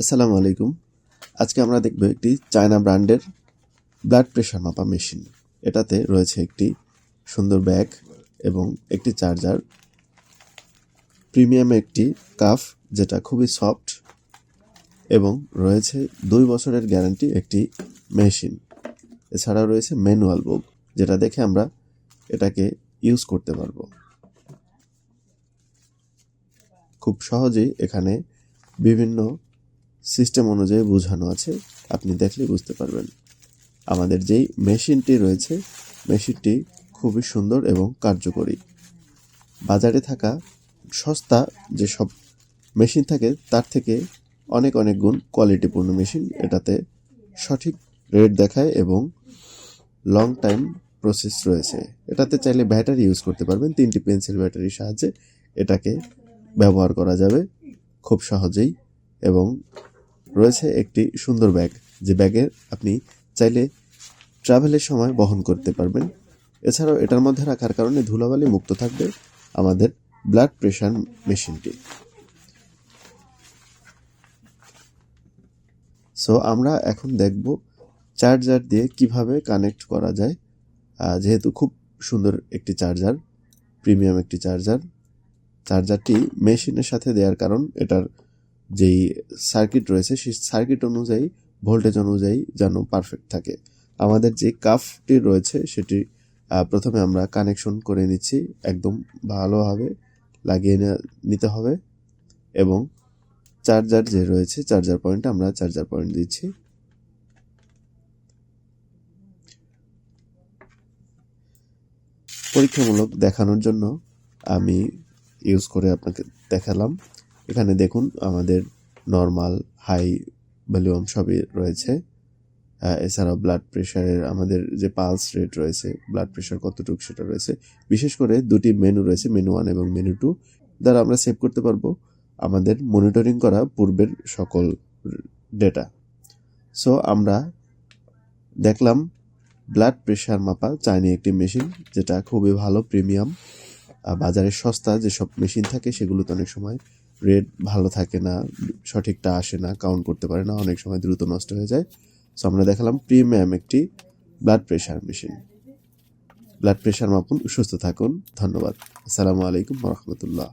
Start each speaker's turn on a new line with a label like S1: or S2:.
S1: আসসালামু আলাইকুম। আজকে আমরা দেখব একটি চায়না ব্র্যান্ডের ব্লাড প্রেশার মাপা মেশিন। এটাতে রয়েছে একটি সুন্দর ব্যাগ এবং একটি চার্জার। প্রিমিয়াম একটি কাফ যেটা খুবই সফট এবং রয়েছে দুই বছরের গ্যারান্টি একটি মেশিন। এছাড়াও রয়েছে ম্যানুয়াল বুক যেটা দেখে আমরা এটাকে ইউজ করতে পারব। খুব সহজেই এখানে বিভিন্ন সিস্টেম অনুযায়ী বোঝানো আছে, আপনি দেখলে বুঝতে পারবেন। আমাদের যেই মেশিনটি রয়েছে, মেশিনটি খুবই সুন্দর এবং কার্যকরী। বাজারে থাকা সস্তা যেসব মেশিন থাকে, তার থেকে অনেক অনেক গুণ কোয়ালিটিপূর্ণ মেশিন। এটাতে সঠিক রেট দেখায় এবং লং টাইম প্রসেস রয়েছে। এটাতে চাইলে ব্যাটারি ইউজ করতে পারবেন, তিনটি পেন্সিল ব্যাটারির সাহায্যে এটাকে ব্যবহার করা যাবে খুব সহজেই এবং রয়েছে একটি সুন্দর ব্যাগ। যে ব্যাগের আপনি চাইলে ট্রাভেলের সময় বহন করতে পারবেন। এছাড়াও এটার মধ্যে রাখার কারণে ধুলাবালি মুক্ত থাকবে আমাদের ব্লাড প্রেশার মেশিনটি সো আমরা এখন দেখব চার্জার দিয়ে কীভাবে কানেক্ট করা যায়। যেহেতু খুব সুন্দর একটি চার্জার প্রিমিয়াম একটি চার্জার চার্জারটি মেশিনের সাথে দেওয়ার কারণ এটার যেই সার্কিট রয়েছে, সেই সার্কিট অনুযায়ী ভোল্টেজ অনুযায়ী যেন পারফেক্ট থাকে। আমাদের যে কাফটি রয়েছে, সেটি প্রথমে আমরা কানেকশন করে নিচ্ছি, একদম ভালোভাবে লাগিয়ে নিতে হবে এবং চার্জার যে রয়েছে চার্জার পয়েন্ট আমরা চার্জার পয়েন্ট দিচ্ছি। পরীক্ষামূলক দেখানোর জন্য আমি ইউজ করে আপনাকে দেখালাম। এখানে দেখুন আমাদের নর্মাল হাই ভলিউম সবই রয়েছে। এছাড়াও ব্লাড প্রেশারের আমাদের যে পালস রেট রয়েছে ব্লাড প্রেশার কতটুকু সেটা রয়েছে। বিশেষ করে দুটি মেনু রয়েছে মেনু ওয়ান এবং মেনু টু দ্বারা আমরা সেভ করতে পারব আমাদের মনিটরিং করা পূর্বের সকল ডেটা সো আমরা দেখলাম ব্লাড প্রেশার মাপা চাইনি একটি মেশিন যেটা খুবই ভালো প্রিমিয়াম বাজারে সস্তা যেসব মেশিন থাকে সেগুলোতে অনেক সময় রেট ভালো থাকে না, সঠিকটা আসে না কাউন্ট করতে পারে না, অনেক সময় দ্রুত নষ্ট হয়ে যায়। সো আমরা দেখালাম প্রিমিয়াম একটি blood pressure machine blood pressure মাপুন, সুস্থ থাকুন, ধন্যবাদ। আসসালামু আলাইকুম রহমতুল্লাহ।